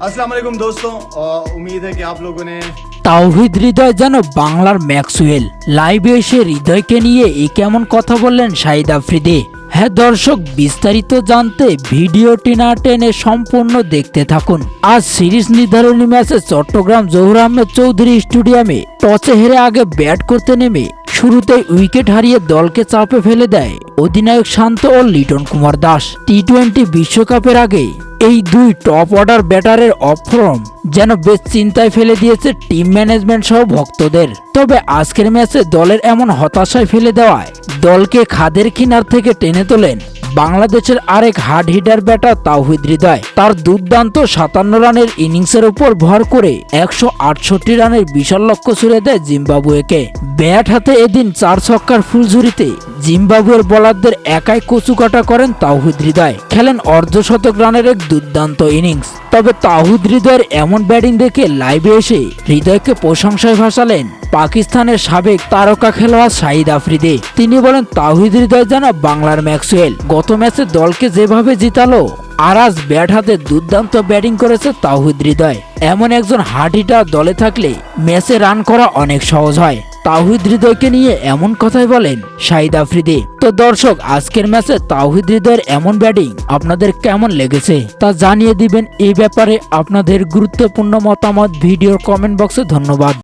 अस्सलाम वालेकुम दोस्तों और उम्मीद है कि आप लोगों ने তাওহিদ হৃদয় যেন বাংলার ম্যাক্সওয়েল লাইভে এসে হৃদয়কে নিয়ে এ কেমন কথা বললেন শাহিদ আফ্রিদি হ্যাঁ দর্শক বিস্তারিত জানতে ভিডিওটি না টেনে সম্পূর্ণ দেখতে থাকুন আজ সিরিজ নির্ধারণী ম্যাচে চট্টগ্রাম জহুর আহমেদ চৌধুরী স্টেডিয়ামে টসে হেরে আগে ব্যাট করতে নেমে শুরুতেই উইকেট হারিয়ে দলকে চাপে ফেলে দেয় অধিনায়ক শান্ত ও লিটন কুমার দাস টি টোয়েন্টি বিশ্বকাপের আগে এই দুই টপ অর্ডার ব্যাটারের অফর্ম যেন বেশ চিন্তায় ফেলে দিয়েছে টিম ম্যানেজমেন্ট সহ ভক্তদের। তবে আজকের ম্যাচে দলের এমন হতাশায় ফেলে দেওয়ায় দলকে খাদের কিনার থেকে টেনে তোলেন বাংলাদেশের আরেক hard hitter batter Towhid Hridoy. তার দুর্দান্ত সাতান্ন রানের ইনিংসের উপর ভর করে একশো আটষট্টি রানের বিশাল লক্ষ্য ছুড়ে দেয় জিম্বাবুয়েকে। ব্যাট হাতে এদিন চার ছক্কার ফুলঝুরিতে জিম্বাবুয়ের বোলারদের একাই কচুকাটা করেন তাওহিদ হৃদয়। খেলেন অর্ধশতক রানের এক দুর্দান্ত ইনিংস। তবে তাহিদ হৃদয়ের এমন ব্যাটিং দেখে লাইভে এসে হৃদয়কে প্রশংসায় ভাসালেন পাকিস্তানের সাবেক তারকা খেলোয়াড় শাহিদ আফ্রিদি। তিনি বলেন তাহিদ হৃদয় যেন বাংলার ম্যাক্সওয়েল। গত ম্যাচে দলকে যেভাবে জিতালো, আর আজ ব্যাট হাতে দুর্দান্ত ব্যাটিং করেছে তাহিদ হৃদয়। এমন একজন হার্ড হিটার দলে থাকলে ম্যাচে রান করা অনেক সহজ হয়। তাওহিদ হৃদয়কে নিয়ে এমন কথাই বলেন শাহিদ আফ্রিদি। তো দর্শক, আজকের ম্যাচে তাওহিদ হৃদয়ের এমন ব্যাটিং আপনাদের কেমন লেগেছে তা জানিয়ে দিবেন। এই ব্যাপারে আপনাদের গুরুত্বপূর্ণ মতামত ভিডিওর কমেন্ট বক্সে ধন্যবাদ।